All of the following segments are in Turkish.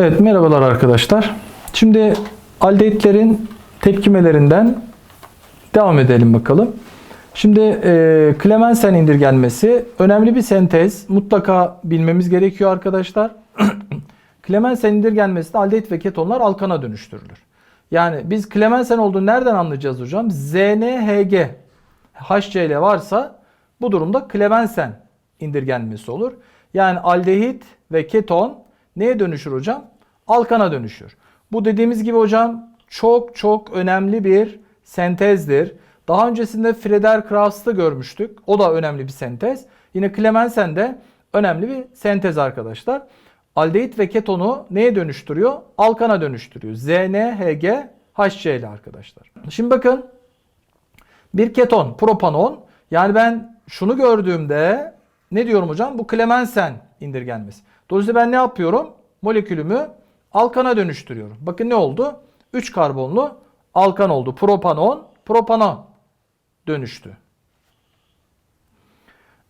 Evet merhabalar arkadaşlar. Şimdi aldehitlerin tepkimelerinden devam edelim bakalım. Şimdi e, Clemensen indirgenmesi önemli bir sentez. Mutlaka bilmemiz gerekiyor arkadaşlar. Clemensen indirgenmesinde aldehit ve ketonlar alkana dönüştürülür. Yani biz Clemensen olduğunu nereden anlayacağız hocam? ZNHG HCl varsa bu durumda Clemensen indirgenmesi olur. Yani aldehit ve keton neye dönüşür hocam? Alkana dönüşür. Bu dediğimiz gibi hocam çok çok önemli bir sentezdir. Daha öncesinde Freder Krauss'ta görmüştük. O da önemli bir sentez. Yine Clemensen de önemli bir sentez arkadaşlar. Aldehit ve ketonu neye dönüştürüyor? Alkana dönüştürüyor. ZNHG HCl arkadaşlar. Şimdi bakın bir keton, propanon. Yani ben şunu gördüğümde ne diyorum hocam? Bu Clemensen indirgenmesi. Dolayısıyla ben ne yapıyorum? Molekülümü alkana dönüştürüyorum. Bakın ne oldu? 3 karbonlu alkan oldu. Propanon, propana dönüştü.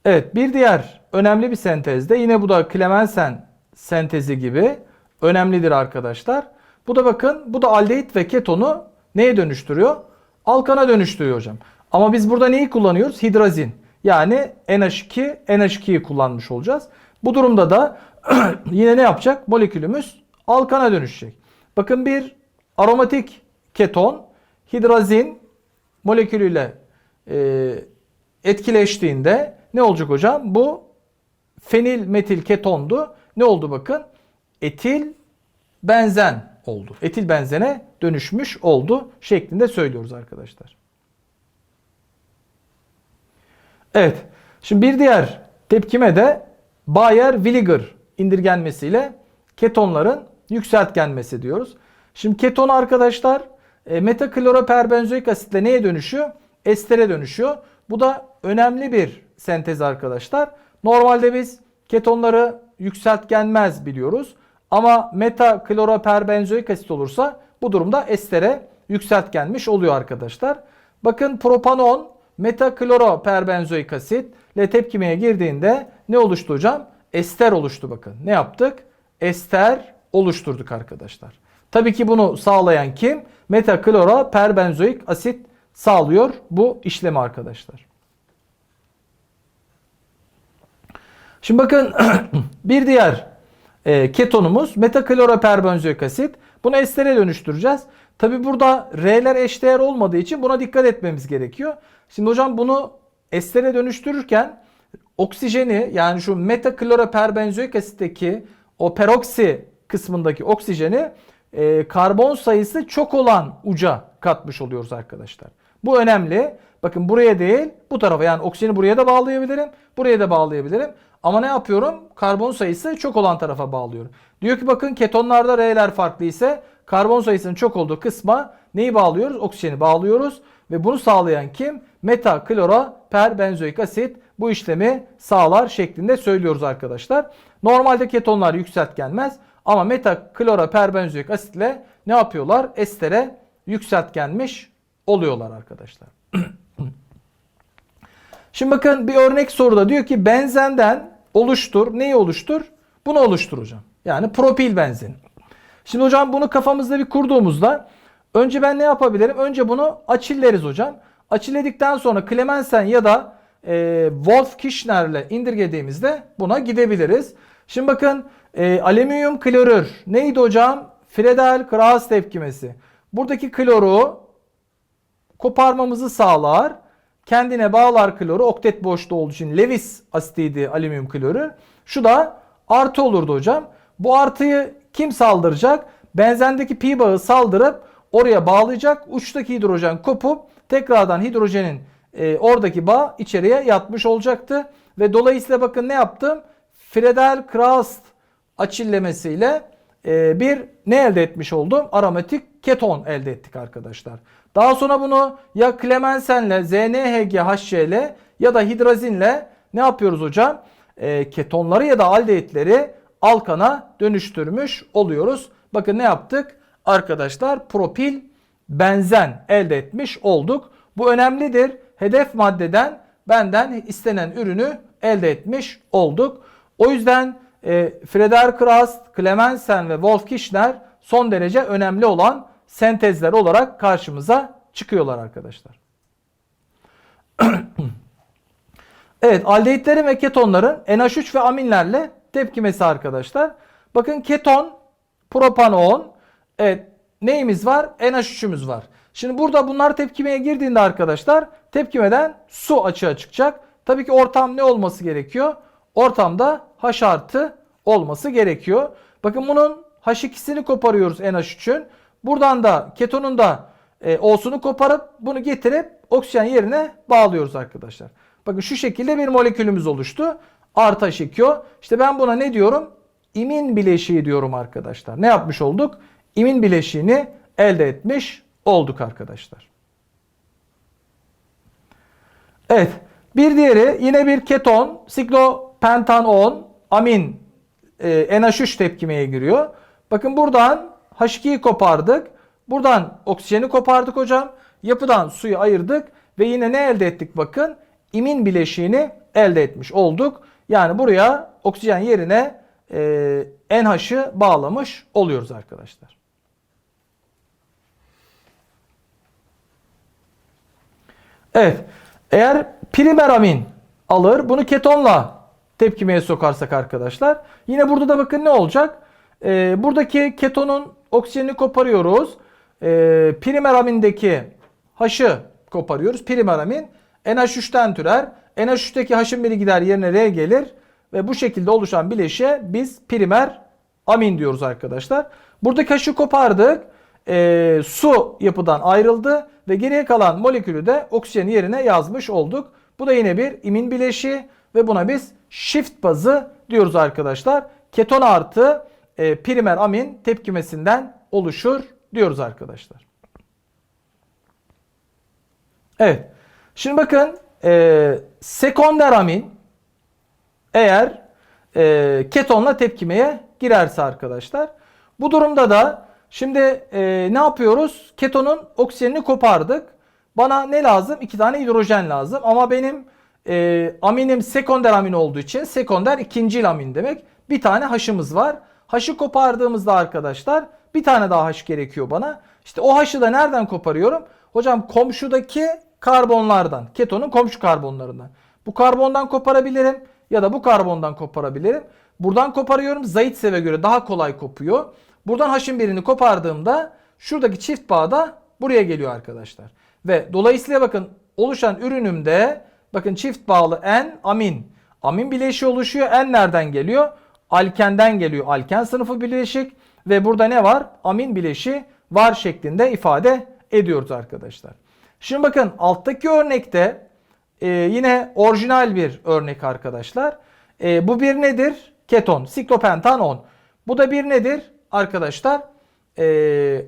Evet bir diğer önemli bir sentezde yine bu da Clemensen sentezi gibi önemlidir arkadaşlar. Bu da bakın bu da aldehit ve ketonu neye dönüştürüyor? Alkana dönüştürüyor hocam. Ama biz burada neyi kullanıyoruz? Hidrazin. Yani NH2, NH2'yi kullanmış olacağız. Bu durumda da yine ne yapacak? Molekülümüz alkana dönüşecek. Bakın bir aromatik keton hidrazin molekülüyle e, etkileştiğinde ne olacak hocam? Bu fenil metil ketondu. Ne oldu bakın? Etil benzen oldu. Etil benzene dönüşmüş oldu şeklinde söylüyoruz arkadaşlar. Evet. Şimdi bir diğer tepkime de Bayer-Williger indirgenmesiyle ketonların yükseltgenmesi diyoruz. Şimdi keton arkadaşlar e, metakloroperbenzoik asitle neye dönüşüyor? Estere dönüşüyor. Bu da önemli bir sentez arkadaşlar. Normalde biz ketonları yükseltgenmez biliyoruz. Ama metakloroperbenzoik asit olursa bu durumda estere yükseltgenmiş oluyor arkadaşlar. Bakın propanon metakloroperbenzoik asit ile tepkimeye girdiğinde ne oluştu hocam? Ester oluştu bakın. Ne yaptık? Ester oluşturduk arkadaşlar. Tabii ki bunu sağlayan kim? Metakloroperbenzoik asit sağlıyor bu işlemi arkadaşlar. Şimdi bakın bir diğer e, ketonumuz metakloroperbenzoik asit. Bunu estere dönüştüreceğiz. Tabi burada R'ler eşdeğer olmadığı için buna dikkat etmemiz gerekiyor. Şimdi hocam bunu estere dönüştürürken oksijeni yani şu metakloroperbenzoik asitteki o peroksi kısmındaki oksijeni e, karbon sayısı çok olan uca katmış oluyoruz arkadaşlar. Bu önemli. Bakın buraya değil bu tarafa yani oksijeni buraya da bağlayabilirim. Buraya da bağlayabilirim. Ama ne yapıyorum? Karbon sayısı çok olan tarafa bağlıyorum. Diyor ki bakın ketonlarda R'ler farklı ise karbon sayısının çok olduğu kısma neyi bağlıyoruz? Oksijeni bağlıyoruz. Ve bunu sağlayan kim? Meta kloroperbenzoik asit bu işlemi sağlar şeklinde söylüyoruz arkadaşlar. Normalde ketonlar yükseltgenmez ama meta kloroperbenzoik asitle ne yapıyorlar? Estere yükseltgenmiş oluyorlar arkadaşlar. Şimdi bakın bir örnek soruda diyor ki benzenden oluştur. Neyi oluştur? Bunu oluştur hocam. Yani propil benzin. Şimdi hocam bunu kafamızda bir kurduğumuzda önce ben ne yapabilirim? Önce bunu açilleriz hocam. Açilledikten sonra Clemensen ya da e, Wolf Kishner'le indirgediğimizde buna gidebiliriz. Şimdi bakın e, alüminyum klorür neydi hocam? Friedel-Krauss tepkimesi. Buradaki kloru koparmamızı sağlar. Kendine bağlar kloru oktet boşluğu olduğu için Lewis asitiydi alüminyum klorür. Şu da artı olurdu hocam. Bu artıyı kim saldıracak? Benzendeki pi bağı saldırıp oraya bağlayacak. Uçtaki hidrojen kopup tekrardan hidrojenin e, oradaki bağ içeriye yatmış olacaktı. Ve dolayısıyla bakın ne yaptım? Friedel-Krauss açillemesiyle e, bir ne elde etmiş oldum? Aromatik keton elde ettik arkadaşlar. Daha sonra bunu ya Clemensen'le, ZNHG, HCl ya da hidrazinle ne yapıyoruz hocam? E, ketonları ya da aldehitleri alkana dönüştürmüş oluyoruz. Bakın ne yaptık? Arkadaşlar propil benzen elde etmiş olduk. Bu önemlidir. Hedef maddeden benden istenen ürünü elde etmiş olduk. O yüzden e, Frieder-Crafts, Clemensen ve Wolf Kishner son derece önemli olan sentezler olarak karşımıza çıkıyorlar arkadaşlar. evet aldehitlerin ve ketonların NH3 ve aminlerle tepkimesi arkadaşlar. Bakın keton, propanon, evet neyimiz var? NH3'ümüz var. Şimdi burada bunlar tepkimeye girdiğinde arkadaşlar tepkimeden su açığa çıkacak. Tabii ki ortam ne olması gerekiyor? Ortamda H artı olması gerekiyor. Bakın bunun H2'sini koparıyoruz NH3'ün. Buradan da ketonun da e, O'sunu koparıp bunu getirip oksijen yerine bağlıyoruz arkadaşlar. Bakın şu şekilde bir molekülümüz oluştu. Artı H2O. İşte ben buna ne diyorum? İmin bileşiği diyorum arkadaşlar. Ne yapmış olduk? İmin bileşiğini elde etmiş olduk arkadaşlar. Evet. Bir diğeri yine bir keton. Siklopentan amin e, NH3 tepkimeye giriyor. Bakın buradan H2'yi kopardık. Buradan oksijeni kopardık hocam. Yapıdan suyu ayırdık ve yine ne elde ettik bakın? İmin bileşiğini elde etmiş olduk. Yani buraya oksijen yerine e, NH'ı bağlamış oluyoruz arkadaşlar. Evet. Eğer primer amin alır bunu ketonla tepkimeye sokarsak arkadaşlar. Yine burada da bakın ne olacak? Ee, buradaki ketonun oksijenini koparıyoruz. Ee, primer amindeki H'ı koparıyoruz. Primer amin NH3'ten türer. NH3'teki H'ın biri gider yerine R gelir. Ve bu şekilde oluşan bileşe biz primer amin diyoruz arkadaşlar. Buradaki H'ı kopardık. Ee, su yapıdan ayrıldı ve geriye kalan molekülü de oksijen yerine yazmış olduk. Bu da yine bir imin bileşiği ve buna biz shift bazı diyoruz arkadaşlar. Keton artı e, primer amin tepkimesinden oluşur diyoruz arkadaşlar. Evet. Şimdi bakın e, sekonder amin eğer e, ketonla tepkimeye girerse arkadaşlar. Bu durumda da şimdi e, ne yapıyoruz? Ketonun oksijenini kopardık. Bana ne lazım? İki tane hidrojen lazım. Ama benim e, aminim sekonder amin olduğu için sekonder ikinci amin demek. Bir tane H'ımız var. H'ı kopardığımızda arkadaşlar bir tane daha H gerekiyor bana. İşte o H'ı da nereden koparıyorum? Hocam komşudaki karbonlardan. Ketonun komşu karbonlarından. Bu karbondan koparabilirim ya da bu karbondan koparabilirim. Buradan koparıyorum. Zaitsev'e göre daha kolay kopuyor. Buradan H'ın birini kopardığımda şuradaki çift bağ da buraya geliyor arkadaşlar. Ve dolayısıyla bakın oluşan ürünümde bakın çift bağlı N amin. Amin bileşiği oluşuyor. N nereden geliyor? Alkenden geliyor. Alken sınıfı bileşik ve burada ne var? Amin bileşiği var şeklinde ifade ediyoruz arkadaşlar. Şimdi bakın alttaki örnekte e, yine orijinal bir örnek arkadaşlar. E, bu bir nedir? Keton. Siklopentan 10. Bu da bir nedir? Arkadaşlar e,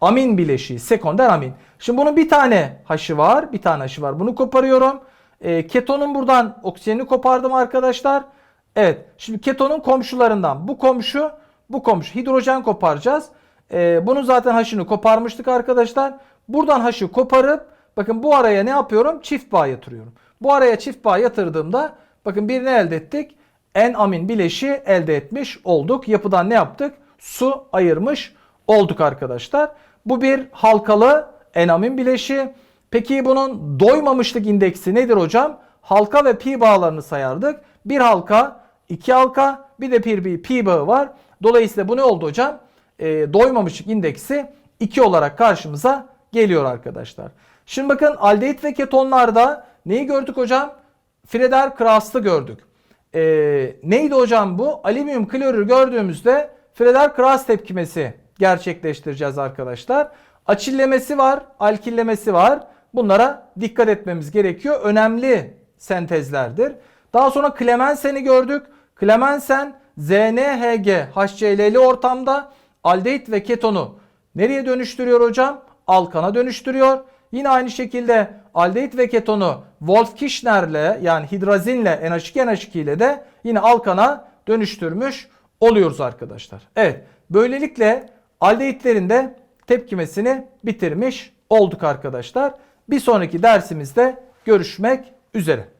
amin bileşiği. Sekonder amin. Şimdi bunun bir tane haşı var. Bir tane haşı var. Bunu koparıyorum. E, ketonun buradan oksijenini kopardım arkadaşlar. Evet. Şimdi ketonun komşularından. Bu komşu bu komşu. Hidrojen koparacağız. E, bunu zaten haşını koparmıştık arkadaşlar. Buradan haşı koparıp bakın bu araya ne yapıyorum? Çift bağ yatırıyorum. Bu araya çift bağ yatırdığımda bakın bir ne elde ettik? En amin bileşi elde etmiş olduk. Yapıdan ne yaptık? Su ayırmış olduk arkadaşlar. Bu bir halkalı en amin bileşi. Peki bunun doymamışlık indeksi nedir hocam? Halka ve pi bağlarını sayardık. Bir halka, iki halka, bir de bir pi bağı var. Dolayısıyla bu ne oldu hocam? E, doymamışlık indeksi 2 olarak karşımıza geliyor arkadaşlar. Şimdi bakın aldehit ve ketonlarda neyi gördük hocam? Freder-Crafts'ı gördük. E, neydi hocam bu? Alüminyum klorür gördüğümüzde Freder-Crafts tepkimesi gerçekleştireceğiz arkadaşlar. Açillemesi var, alkillemesi var. Bunlara dikkat etmemiz gerekiyor. Önemli sentezlerdir. Daha sonra Clemensen'i gördük. Clemensen ZNHG HCl'li ortamda aldehit ve ketonu nereye dönüştürüyor hocam? Alkana dönüştürüyor. Yine aynı şekilde aldehit ve ketonu Wolff-Kishner'le yani hidrazinle NH2NH2 ile de yine alkana dönüştürmüş oluyoruz arkadaşlar. Evet böylelikle aldehitlerin de tepkimesini bitirmiş olduk arkadaşlar. Bir sonraki dersimizde görüşmek üzere.